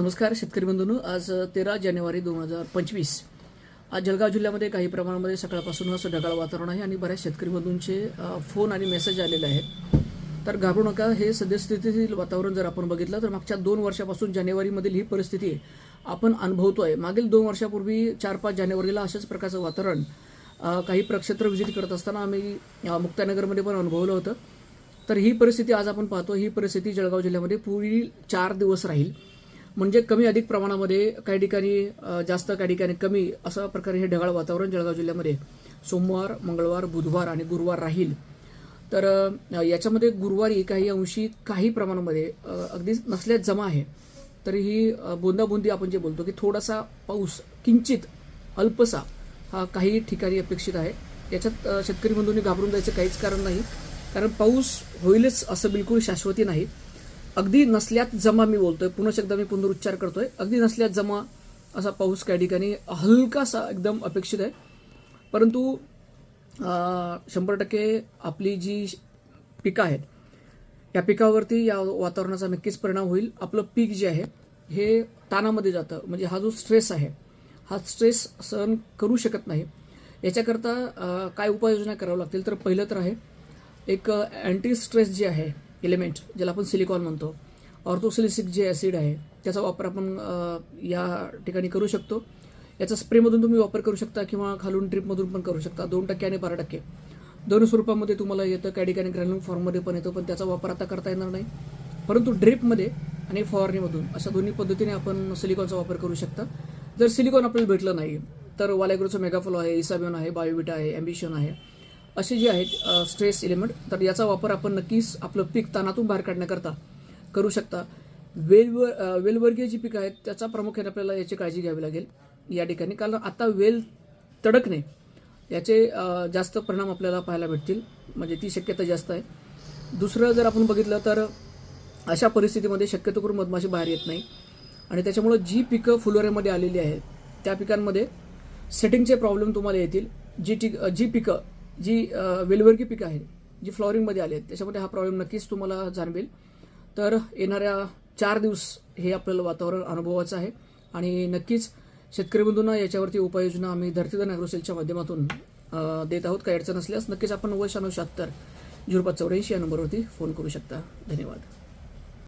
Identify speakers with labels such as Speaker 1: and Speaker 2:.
Speaker 1: नमस्कार शेतकरी बंधूंनो आज तेरा जानेवारी दोन हजार पंचवीस. आज जळगाव जिल्ह्यामध्ये काही प्रमाणामध्ये सकाळपासूनच ढगाळ वातावरण आहे आणि बऱ्याच शेतकरी बंधूंचे फोन आणि मेसेज आलेले आहेत. तर घाबरू नका हे सद्यस्थितीतील वातावरण जर आपण बघितलं तर मागच्या दोन वर्षापासून जानेवारीमधील ही परिस्थिती आपण अनुभवतो आहे मागील दोन वर्षापूर्वी चार पाच जानेवारीला अशाच प्रकारचं वातावरण काही प्रक्षेत्र व्हिजिट करत असताना आम्ही मुक्तानगरमध्ये पण अनुभवलं होतं. तर ही परिस्थिती आज आपण पाहतो ही परिस्थिती जळगाव जिल्ह्यामध्ये पुढील चार दिवस राहील. म्हणजे कमी अधिक प्रमाणामध्ये काही ठिकाणी जास्त काही ठिकाणी कमी अशा प्रकारे हे ढगाळ वातावरण जळगाव जिल्ह्यामध्ये सोमवार मंगळवार बुधवार आणि गुरुवार राहील. तर याच्यामध्ये गुरुवारी काही अंशी काही प्रमाणामध्ये अगदी नसल्यास जमा आहे. तरीही ही बोंदाबोंदी आपण जे बोलतो की थोडासा पाऊस किंचित अल्पसा हा काही ठिकाणी अपेक्षित आहे. याच्यात शेतकरी बंधूंनी घाबरून जायचं काहीच कारण नाही. कारण पाऊस होईलच असं बिलकुल शाश्वती नाही. अगदी नसल्यात जमा मी बोलतोय. पुन्हा एकदा मी पुनरुच्चार करतोय. अगदी नसल्यात जमा असा पाऊस काही ठिकाणी हलकासा एकदम अपेक्षित आहे. परंतु शंभर टक्के आपली जी पिकं आहेत या पिकावरती या वातावरणाचा नक्कीच परिणाम होईल. आपलं पीक जे आहे हे ताणामध्ये जातं. म्हणजे हा जो स्ट्रेस आहे हा स्ट्रेस सहन करू शकत नाही. याच्याकरता काय उपाययोजना कराव्या लागतील? तर पहिलं तर आहे एक अँटी स्ट्रेस जे आहे एलिमेंट ज्याला आपण सिलिकॉन म्हणतो. ऑर्थोसिलिसिक जे ॲसिड आहे त्याचा वापर आपण या ठिकाणी करू शकतो. याचा स्प्रेमधून तुम्ही वापर करू शकता किंवा खालून ड्रिपमधून पण करू शकता. दोन टक्के आणि बारा टक्के. दोन स्वरूपामध्ये तुम्हाला येतं काही ठिकाणी ग्रॅन्युलर फॉर्ममध्ये पण येतो पण त्याचा वापर आता करता येणार नाही. परंतु ड्रिपमध्ये आणि फवारणीमधून अशा दोन्ही पद्धतीने आपण सिलिकॉनचा वापर करू शकता. जर सिलिकॉन आपल्याला भेटलं नाही तर वालायग्रोचं मेगाफॉलो आहे इसाबियन आहे बायोविटा आहे ॲम्बिशन आहे. असे जे आहेत स्ट्रेस एलिमेंट तर याचा वापर आपण नक्कीच आपलं पीक ताणातून बाहेर काढण्याकरता करू शकता. वेलवर वेलवर्गीय जी पिकं आहेत त्याचा प्रामुख्याने आपल्याला याची काळजी घ्यावी लागेल या ठिकाणी. कारण आता वेल तडकणे याचे जास्त परिणाम आपल्याला पाहायला भेटतील. म्हणजे ती शक्यता जास्त आहे. दुसरं जर आपण बघितलं तर अशा परिस्थितीमध्ये शक्यतो करून मधमाशी बाहेर येत नाही. आणि त्याच्यामुळं जी पिकं फुलोऱ्यामध्ये आलेली आहेत त्या पिकांमध्ये सेटिंगचे प्रॉब्लेम तुम्हाला येतील. जी टिक जी पिकं जी वेलवर्गी पिकं आहेत जी फ्लॉरिंगमध्ये आली आहेत त्याच्यामध्ये हा प्रॉब्लेम नक्कीच तुम्हाला जाणवेल. तर येणाऱ्या चार दिवस हे आपल्याला वातावरण अनुभवाचं आहे आणि नक्कीच शेतकरी बंधूंना याच्यावरती उपाययोजना आम्ही धरतीदान नॅग्रोसेलच्या माध्यमातून देत आहोत. काही अडचण असल्यास नक्कीच आपण नव्वद शहाण्णव शहात्तर झिरो पाच चौऱ्याऐंशी या नंबरवरती फोन करू शकता. धन्यवाद.